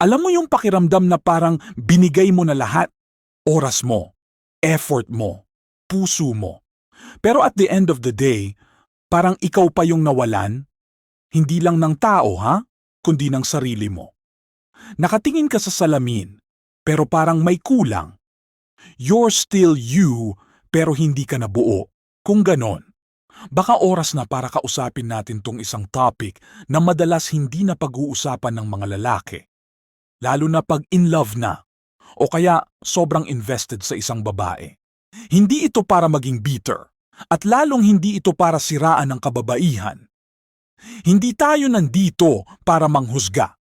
Alam mo yung pakiramdam na parang binigay mo na lahat? Oras mo, effort mo, puso mo. Pero at the end of the day, parang ikaw pa yung nawalan? Hindi lang ng tao, ha? Kundi ng sarili mo. Nakatingin ka sa salamin, pero parang may kulang. You're still you, pero hindi ka nabuo. Kung ganon, baka oras na para kausapin natin tong isang topic na madalas hindi na pag-uusapan ng mga lalaki. Lalo na pag in love na, o kaya sobrang invested sa isang babae. Hindi ito para maging bitter, at lalong hindi ito para siraan ng kababaihan. Hindi tayo nandito para manghusga.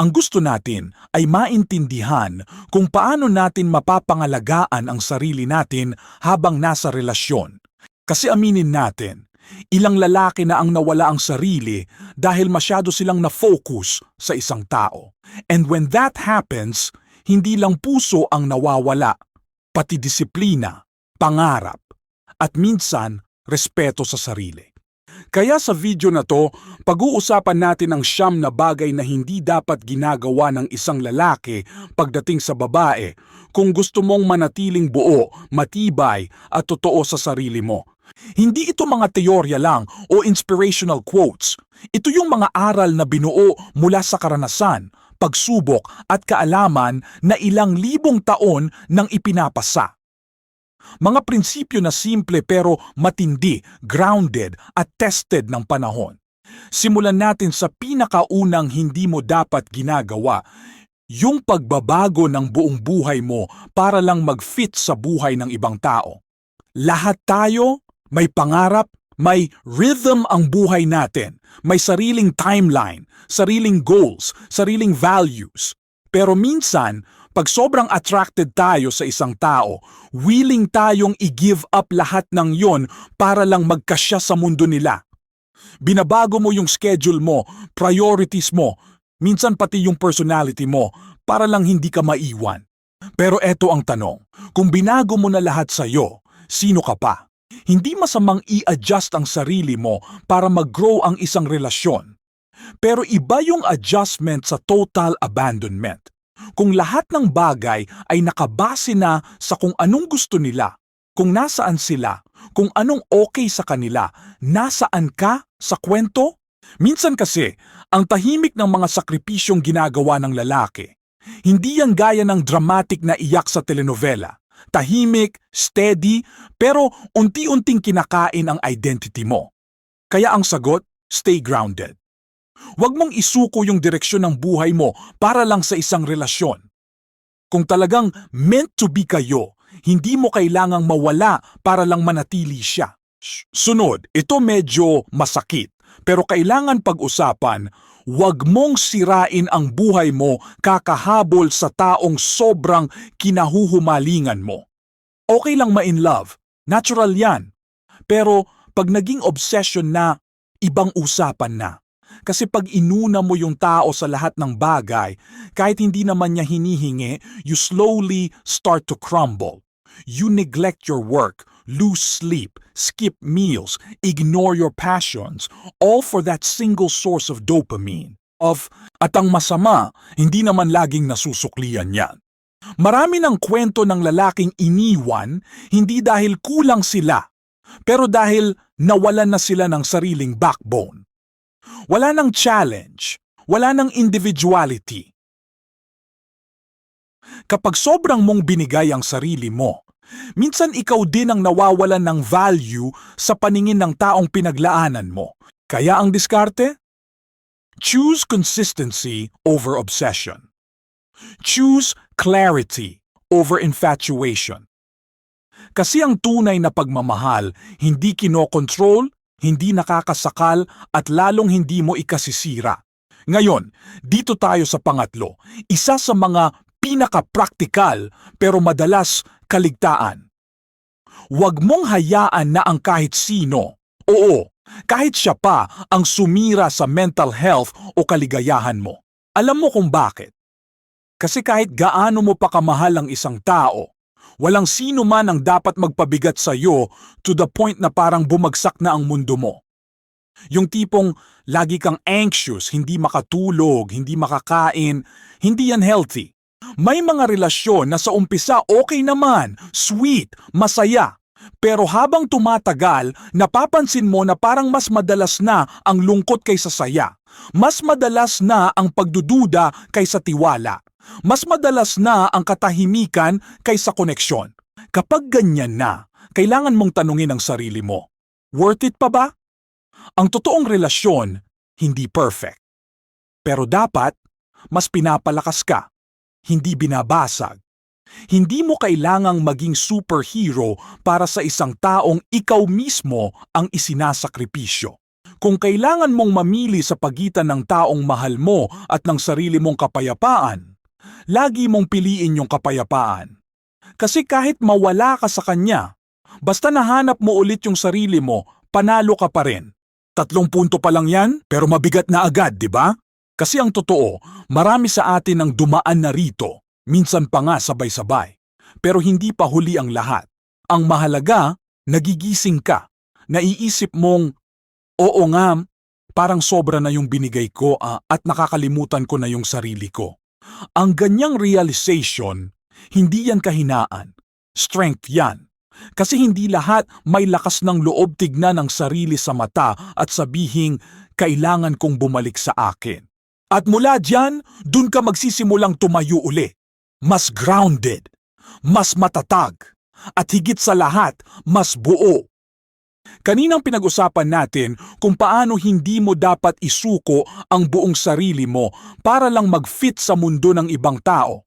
Ang gusto natin ay maintindihan kung paano natin mapapangalagaan ang sarili natin habang nasa relasyon. Kasi aminin natin, ilang lalaki na ang nawala ang sarili dahil masyado silang na-focus sa isang tao. And when that happens, hindi lang puso ang nawawala, pati disiplina, pangarap, at minsan respeto sa sarili. Kaya sa video na to, pag-uusapan natin ang siyam na bagay na hindi dapat ginagawa ng isang lalaki pagdating sa babae kung gusto mong manatiling buo, matibay at totoo sa sarili mo. Hindi ito mga teorya lang o inspirational quotes. Ito yung mga aral na binuo mula sa karanasan, pagsubok at kaalaman na ilang libong taon nang ipinapasa. Mga prinsipyo na simple pero matindi, grounded at tested ng panahon. Simulan natin sa pinakaunang hindi mo dapat ginagawa, yung pagbabago ng buong buhay mo para lang mag-fit sa buhay ng ibang tao. Lahat tayo may pangarap, may rhythm ang buhay natin, may sariling timeline, sariling goals, sariling values. Pero minsan, pag sobrang attracted tayo sa isang tao, willing tayong i-give up lahat ng yon para lang magkasya sa mundo nila. Binabago mo yung schedule mo, priorities mo, minsan pati yung personality mo para lang hindi ka maiwan. Pero eto ang tanong, kung binago mo na lahat sa'yo, sino ka pa? Hindi masamang i-adjust ang sarili mo para mag-grow ang isang relasyon. Pero iba yung adjustment sa total abandonment. Kung lahat ng bagay ay nakabase na sa kung anong gusto nila, kung nasaan sila, kung anong okay sa kanila, nasaan ka sa kwento? Minsan kasi, ang tahimik ng mga sakripisyong ginagawa ng lalaki, hindi yan gaya ng dramatic na iyak sa telenovela. Tahimik, steady, pero unti-unting kinakain ang identity mo. Kaya ang sagot, stay grounded. Huwag mong isuko yung direksyon ng buhay mo para lang sa isang relasyon. Kung talagang meant to be kayo, hindi mo kailangang mawala para lang manatili siya. Sunod, ito medyo masakit, pero kailangan pag-usapan, huwag mong sirain ang buhay mo kakahabol sa taong sobrang kinahuhumalingan mo. Okay lang ma-in love, natural yan. Pero pag naging obsession na, ibang usapan na. Kasi pag inuna mo yung tao sa lahat ng bagay, kahit hindi naman niya hinihingi, you slowly start to crumble. You neglect your work, lose sleep, skip meals, ignore your passions, all for that single source of dopamine. Of, at ang masama, hindi naman laging nasusuklian yan. Marami ng kwento ng lalaking iniwan, hindi dahil kulang sila, pero dahil nawalan na sila ng sariling backbone. Wala ng challenge, wala ng individuality. Kapag sobrang mong binigay ang sarili mo, minsan ikaw din ang nawawalan ng value sa paningin ng taong pinaglaanan mo. Kaya ang diskarte? Choose consistency over obsession. Choose clarity over infatuation. Kasi ang tunay na pagmamahal, hindi kinokontrol, hindi nakakasakal at lalong hindi mo ikasisira. Ngayon, dito tayo sa pangatlo, isa sa mga pinaka-praktikal pero madalas kaligtaan. Huwag mong hayaan na ang kahit sino, oo, kahit siya pa ang sumira sa mental health o kaligayahan mo. Alam mo kung bakit? Kasi kahit gaano mo pa kamahal ang isang tao, walang sino man ang dapat magpabigat sa iyo to the point na parang bumagsak na ang mundo mo. Yung tipong lagi kang anxious, hindi makatulog, hindi makakain, hindi yan healthy. May mga relasyon na sa umpisa okay naman, sweet, masaya. Pero habang tumatagal, napapansin mo na parang mas madalas na ang lungkot kaysa saya. Mas madalas na ang pagdududa kaysa tiwala. Mas madalas na ang katahimikan kaysa koneksyon. Kapag ganyan na, kailangan mong tanungin ang sarili mo. Worth it pa ba? Ang totoong relasyon, hindi perfect. Pero dapat, mas pinapalakas ka, hindi binabasag. Hindi mo kailangang maging superhero para sa isang taong ikaw mismo ang isinasakripisyo. Kung kailangan mong mamili sa pagitan ng taong mahal mo at ng sarili mong kapayapaan, lagi mong piliin yung kapayapaan. Kasi kahit mawala ka sa kanya, basta nahanap mo ulit yung sarili mo, panalo ka pa rin. Tatlong punto pa lang yan, pero mabigat na agad, di ba? Kasi ang totoo, marami sa atin ang dumaan na rito, minsan pa nga sabay-sabay. Pero hindi pa huli ang lahat. Ang mahalaga, nagigising ka. Naiisip mong, oo nga, parang sobra na yung binigay ko ah, at nakakalimutan ko na yung sarili ko. Ang ganyang realization, hindi yan kahinaan. Strength yan. Kasi hindi lahat may lakas ng loob tignan ang sarili sa mata at sabihing, kailangan kong bumalik sa akin. At mula dyan, dun ka magsisimulang tumayo uli. Mas grounded, mas matatag, at higit sa lahat, mas buo. Kaninang pinag-usapan natin kung paano hindi mo dapat isuko ang buong sarili mo para lang mag-fit sa mundo ng ibang tao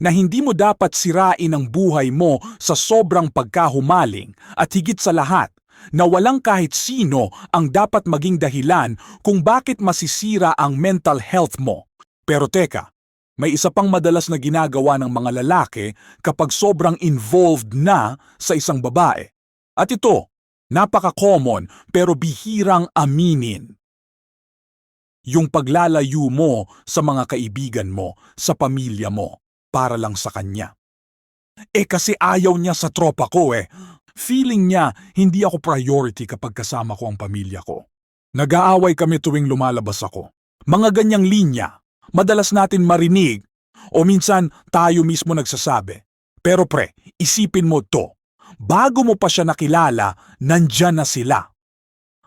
na hindi mo dapat sirain ang buhay mo sa sobrang pagkahumaling at higit sa lahat, na walang kahit sino ang dapat maging dahilan kung bakit masisira ang mental health mo. Pero teka, may isa pang madalas na ginagawa ng mga lalaki kapag sobrang involved na sa isang babae. At ito, napaka-common pero bihirang aminin. Yung paglalayo mo sa mga kaibigan mo, sa pamilya mo para lang sa kanya. Eh kasi ayaw niya sa tropa ko eh. Feeling niya hindi ako priority kapag kasama ko ang pamilya ko. Nag-aaway kami tuwing lumalabas ako. Mga ganyang linya, madalas natin marinig o minsan tayo mismo nagsasabi. Pero pre, isipin mo to. Bago mo pa siya nakilala, nandyan na sila.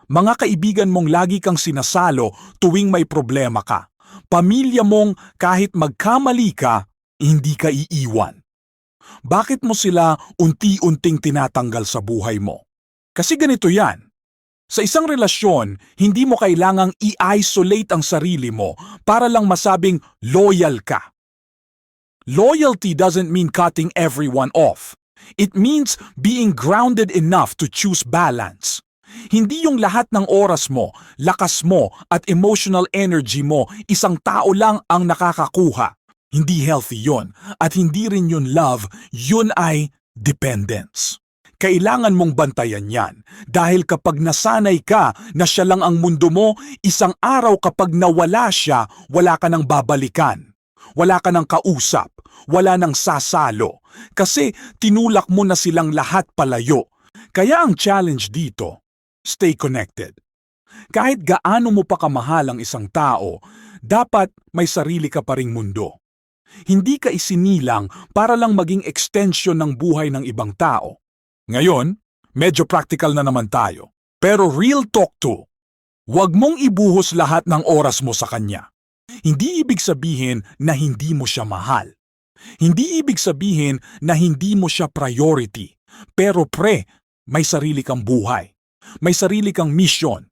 Mga kaibigan mong lagi kang sinasalo tuwing may problema ka. Pamilya mong kahit magkamali ka, hindi ka iiwan. Bakit mo sila unti-unting tinatanggal sa buhay mo? Kasi ganito yan. Sa isang relasyon, hindi mo kailangang i-isolate ang sarili mo para lang masabing loyal ka. Loyalty doesn't mean cutting everyone off. It means being grounded enough to choose balance. Hindi yung lahat ng oras mo, lakas mo at emotional energy mo isang tao lang ang nakakakuha. Hindi healthy yon at hindi rin yun love, yun ay dependence. Kailangan mong bantayan yan dahil kapag nasanay ka na siya lang ang mundo mo, isang araw kapag nawala siya, wala ka nang babalikan. Wala ka nang kausap, wala nang sasalo. Kasi tinulak mo na silang lahat palayo. Kaya ang challenge dito, stay connected. Kahit gaano mo pa kamahal ang isang tao, dapat may sarili ka pa ring mundo. Hindi ka isinilang para lang maging extension ng buhay ng ibang tao. Ngayon, medyo practical na naman tayo. Pero real talk to, huwag mong ibuhos lahat ng oras mo sa kanya. Hindi ibig sabihin na hindi mo siya mahal. Hindi ibig sabihin na hindi mo siya priority. Pero pre, may sarili kang buhay. May sarili kang mission.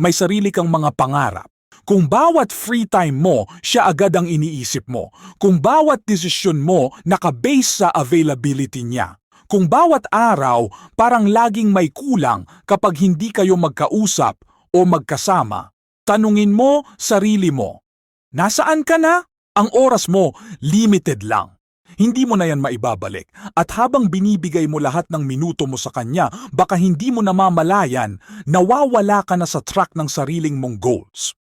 May sarili kang mga pangarap. Kung bawat free time mo, siya agad ang iniisip mo. Kung bawat desisyon mo nakabase sa availability niya. Kung bawat araw parang laging may kulang kapag hindi kayo magkausap o magkasama, tanungin mo sarili mo, nasaan ka na? Ang oras mo, limited lang. Hindi mo na yan maibabalik. At habang binibigay mo lahat ng minuto mo sa kanya, baka hindi mo namamalayan, nawawala ka na sa track ng sariling mong goals.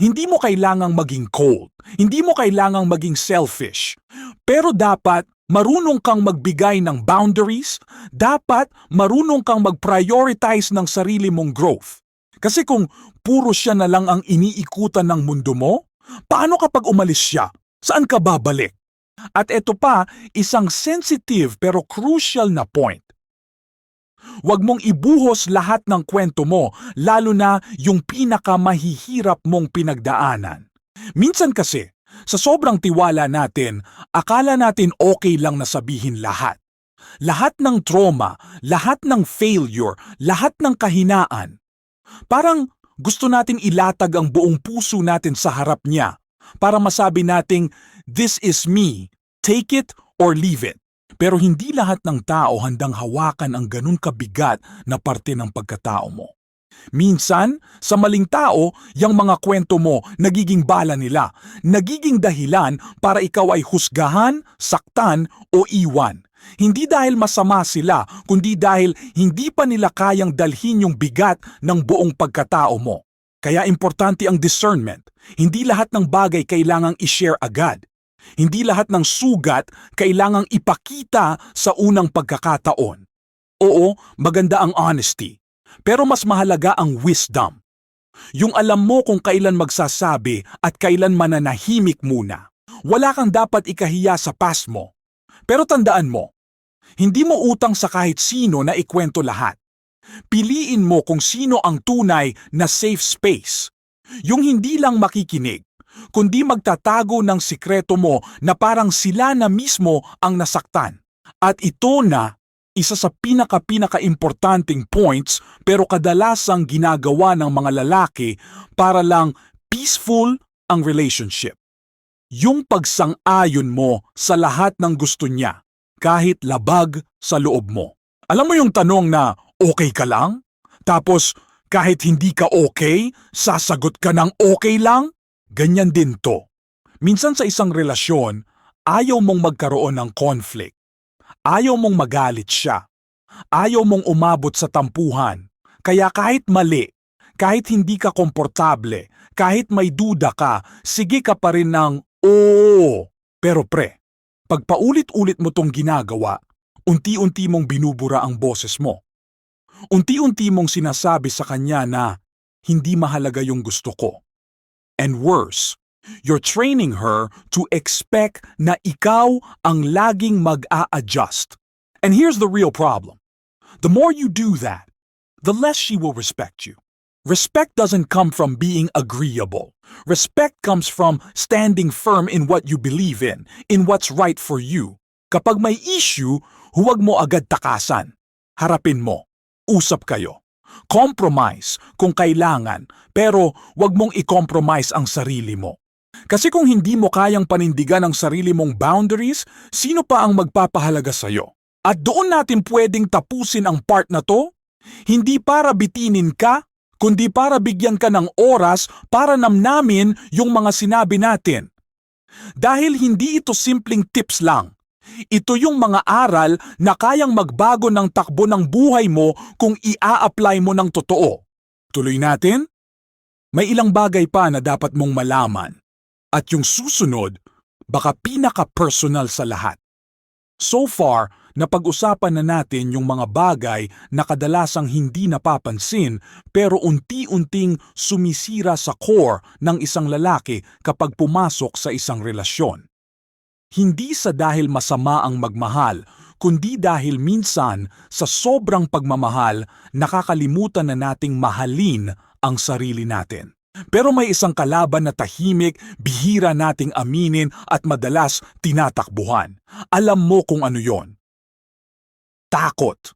Hindi mo kailangang maging cold. Hindi mo kailangang maging selfish. Pero dapat marunong kang magbigay ng boundaries. Dapat marunong kang mag-prioritize ng sarili mong growth. Kasi kung puro siya na lang ang iniikutan ng mundo mo, paano kapag umalis siya? Saan ka babalik? At ito pa, isang sensitive pero crucial na point. Huwag mong ibuhos lahat ng kwento mo, lalo na yung pinakamahihirap mong pinagdaanan. Minsan kasi, sa sobrang tiwala natin, akala natin okay lang na sabihin lahat. Lahat ng trauma, lahat ng failure, lahat ng kahinaan. Parang gusto natin ilatag ang buong puso natin sa harap niya para masabi nating, this is me, take it or leave it. Pero hindi lahat ng tao handang hawakan ang ganun kabigat na parte ng pagkatao mo. Minsan, sa maling tao, yung mga kwento mo nagiging bala nila, nagiging dahilan para ikaw ay husgahan, saktan o iwan. Hindi dahil masama sila, kundi dahil hindi pa nila kayang dalhin yung bigat ng buong pagkatao mo. Kaya importante ang discernment. Hindi lahat ng bagay kailangang i-share agad. Hindi lahat ng sugat kailangang ipakita sa unang pagkakataon. Oo, maganda ang honesty. Pero mas mahalaga ang wisdom. Yung alam mo kung kailan magsasabi at kailan mananahimik muna. Wala kang dapat ikahiya sa past mo. Pero tandaan mo, hindi mo utang sa kahit sino na ikwento lahat. Piliin mo kung sino ang tunay na safe space. Yung hindi lang makikinig, kundi magtatago ng sikreto mo na parang sila na mismo ang nasaktan. At ito na isa sa pinaka-pinaka-importanting points pero kadalasang ginagawa ng mga lalaki para lang peaceful ang relationship. Yung pagsang-ayon mo sa lahat ng gusto niya, kahit labag sa loob mo. Alam mo yung tanong na okay ka lang? Tapos kahit hindi ka okay, sasagot ka ng okay lang? Ganyan din to. Minsan sa isang relasyon, ayaw mong magkaroon ng conflict. Ayaw mong magalit siya. Ayaw mong umabot sa tampuhan. Kaya kahit mali, kahit hindi ka komportable, kahit may duda ka, sige ka pa rin ng oo. Pero pre, pag paulit-ulit mo tong ginagawa, unti-unti mong binubura ang boses mo. Unti-unti mong sinasabi sa kanya na hindi mahalaga yung gusto ko. And worse, you're training her to expect na ikaw ang laging mag-a-adjust. And here's the real problem. The more you do that, the less she will respect you. Respect doesn't come from being agreeable. Respect comes from standing firm in what you believe in, in what's right for you. Kapag may issue, huwag mo agad takasan. Harapin mo. Usap kayo. Compromise kung kailangan, pero huwag mong i-compromise ang sarili mo. Kasi kung hindi mo kayang panindigan ang sarili mong boundaries, sino pa ang magpapahalaga sa'yo? At doon natin pwedeng tapusin ang part na to? Hindi para bitinin ka, kundi para bigyan ka ng oras para namnamin yung mga sinabi natin. Dahil hindi ito simpleng tips lang. Ito yung mga aral na kayang magbago ng takbo ng buhay mo kung ia-apply mo ng totoo. Tuloy natin? May ilang bagay pa na dapat mong malaman. At yung susunod, baka pinaka-personal sa lahat. So far, napag-usapan na natin yung mga bagay na kadalasang hindi napapansin pero unti-unting sumisira sa core ng isang lalaki kapag pumasok sa isang relasyon. Hindi sa dahil masama ang magmahal, kundi dahil minsan sa sobrang pagmamahal nakakalimutan na nating mahalin ang sarili natin. Pero may isang kalaban na tahimik, bihira nating aminin at madalas tinatakbuhan. Alam mo kung ano yon. Takot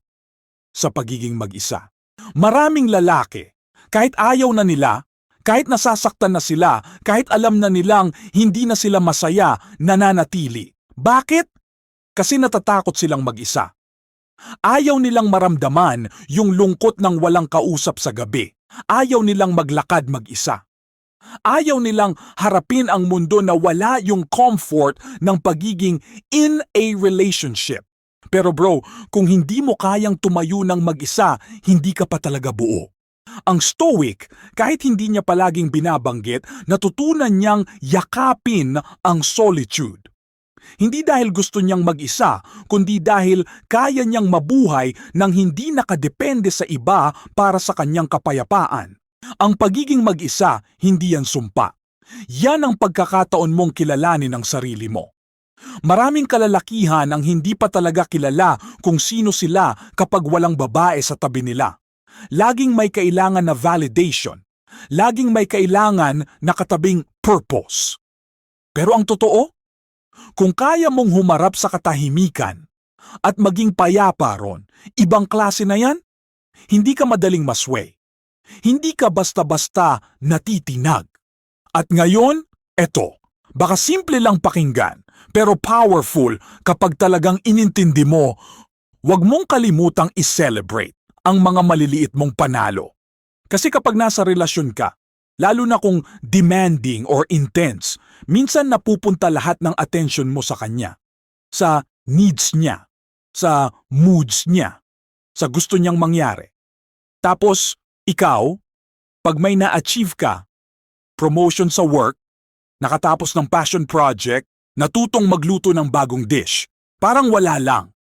sa pagiging mag-isa. Maraming lalaki, kahit ayaw na nila, kahit nasasaktan na sila, kahit alam na nilang hindi na sila masaya, nananatili. Bakit? Kasi natatakot silang mag-isa. Ayaw nilang maramdaman yung lungkot ng walang kausap sa gabi. Ayaw nilang maglakad mag-isa. Ayaw nilang harapin ang mundo na wala yung comfort ng pagiging in a relationship. Pero bro, kung hindi mo kayang tumayo ng mag-isa, hindi ka pa talaga buo. Ang stoic, kahit hindi niya palaging binabanggit, natutunan niyang yakapin ang solitude. Hindi dahil gusto niyang mag-isa, kundi dahil kaya niyang mabuhay nang hindi nakadepende sa iba para sa kanyang kapayapaan. Ang pagiging mag-isa, hindi yan sumpa. Yan ang pagkakataon mong kilalanin ang sarili mo. Maraming kalalakihan ang hindi pa talaga kilala kung sino sila kapag walang babae sa tabi nila. Laging may kailangan na validation. Laging may kailangan na katabing purpose. Pero ang totoo, kung kaya mong humarap sa katahimikan at maging payapa ron, ibang klase na yan, hindi ka madaling masway. Hindi ka basta-basta natitinag. At ngayon, eto, baka simple lang pakinggan, pero powerful kapag talagang inintindi mo, huwag mong kalimutang i-celebrate ang mga maliliit mong panalo. Kasi kapag nasa relasyon ka, lalo na kung demanding or intense, minsan napupunta lahat ng attention mo sa kanya. Sa needs niya, sa moods niya, sa gusto niyang mangyari. Tapos, ikaw, pag may na-achieve ka, promotion sa work, nakatapos ng passion project, natutong magluto ng bagong dish, parang wala lang.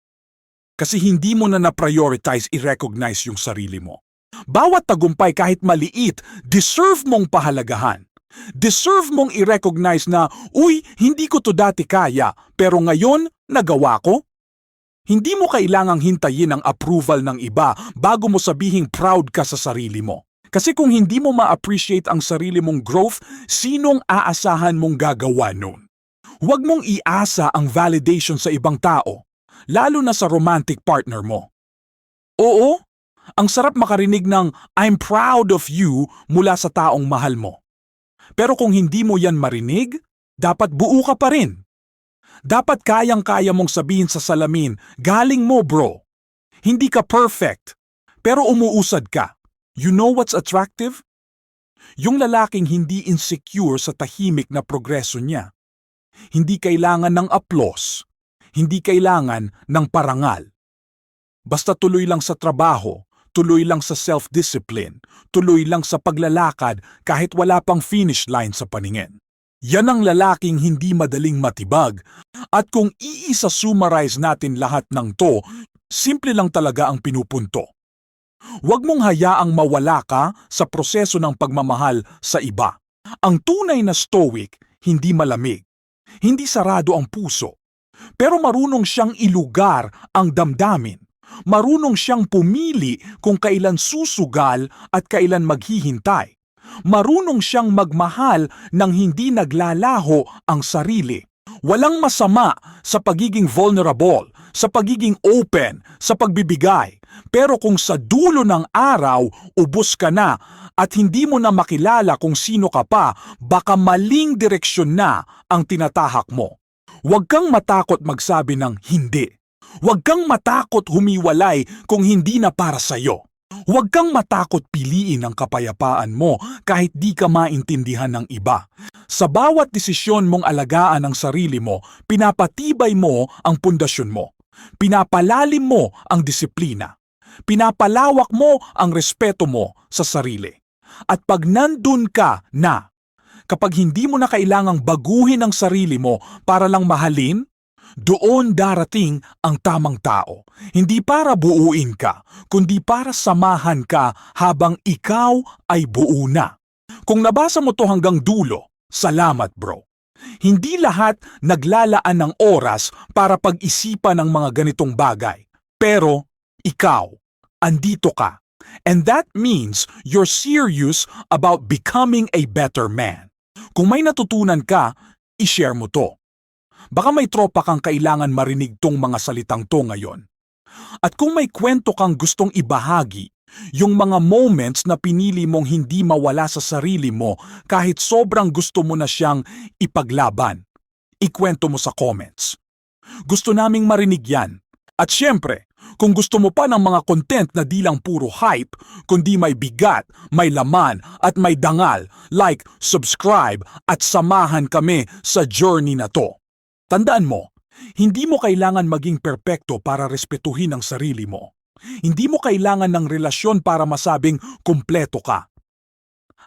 Kasi hindi mo na na-prioritize i-recognize yung sarili mo. Bawat tagumpay kahit maliit, deserve mong pahalagahan. Deserve mong i-recognize na, uy, hindi ko to dati kaya, pero ngayon, nagawa ko. Hindi mo kailangang hintayin ang approval ng iba bago mo sabihing proud ka sa sarili mo. Kasi kung hindi mo ma-appreciate ang sarili mong growth, sinong aasahan mong gagawa nun? Huwag mong iasa ang validation sa ibang tao, lalo na sa romantic partner mo. Oo, ang sarap makarinig ng I'm proud of you mula sa taong mahal mo. Pero kung hindi mo yan marinig, dapat buo ka pa rin. Dapat kayang-kaya mong sabihin sa salamin, galing mo bro. Hindi ka perfect, pero umuusad ka. You know what's attractive? Yung lalaking hindi insecure sa tahimik na progreso niya. Hindi kailangan ng applause. Hindi kailangan ng parangal. Basta tuloy lang sa trabaho, tuloy lang sa self-discipline, tuloy lang sa paglalakad kahit wala pang finish line sa paningin. Yan ang lalaking hindi madaling matibag. At kung iisa summarize natin lahat ng to, simple lang talaga ang pinupunto. Huwag mong hayaang mawala ka sa proseso ng pagmamahal sa iba. Ang tunay na stoic, hindi malamig. Hindi sarado ang puso. Pero marunong siyang ilugar ang damdamin. Marunong siyang pumili kung kailan susugal at kailan maghihintay. Marunong siyang magmahal nang hindi naglalaho ang sarili. Walang masama sa pagiging vulnerable, sa pagiging open, sa pagbibigay. Pero kung sa dulo ng araw, ubos ka na at hindi mo na makilala kung sino ka pa, baka maling direksyon na ang tinatahak mo. Huwag kang matakot magsabi ng hindi. Huwag kang matakot humiwalay kung hindi na para sa'yo. Huwag kang matakot piliin ang kapayapaan mo kahit di ka maintindihan ng iba. Sa bawat desisyon mong alagaan ang sarili mo, pinapatibay mo ang pundasyon mo. Pinapalalim mo ang disiplina. Pinapalawak mo ang respeto mo sa sarili. At pag nandun ka na, kapag hindi mo na kailangang baguhin ang sarili mo para lang mahalin, doon darating ang tamang tao. Hindi para buuin ka, kundi para samahan ka habang ikaw ay buo na. Kung nabasa mo to hanggang dulo, salamat bro. Hindi lahat naglalaan ng oras para pag-isipan ng mga ganitong bagay. Pero ikaw, andito ka. And that means you're serious about becoming a better man. Kung may natutunan ka, i-share mo to. Baka may tropa kang kailangan marinig tong mga salitang to ngayon. At kung may kwento kang gustong ibahagi, yung mga moments na pinili mong hindi mawala sa sarili mo kahit sobrang gusto mo na siyang ipaglaban, ikwento mo sa comments. Gusto naming marinig yan. At syempre, kung gusto mo pa ng mga content na di lang puro hype, kundi may bigat, may laman at may dangal, like, subscribe at samahan kami sa journey na to. Tandaan mo, hindi mo kailangan maging perpekto para respetuhin ang sarili mo. Hindi mo kailangan ng relasyon para masabing kumpleto ka.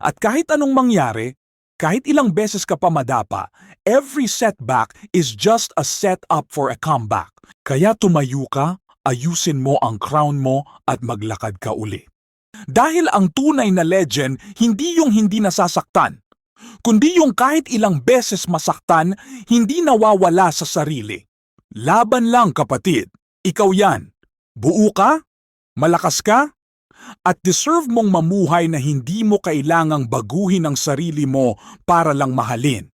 At kahit anong mangyari, kahit ilang beses ka pa madapa, every setback is just a setup for a comeback. Kaya tumayo ka, ayusin mo ang crown mo at maglakad ka uli. Dahil ang tunay na legend hindi yung hindi nasasaktan, kundi yung kahit ilang beses masaktan, hindi nawawala sa sarili. Laban lang kapatid, ikaw yan. Buo ka, malakas ka, at deserve mong mamuhay na hindi mo kailangang baguhin ang sarili mo para lang mahalin.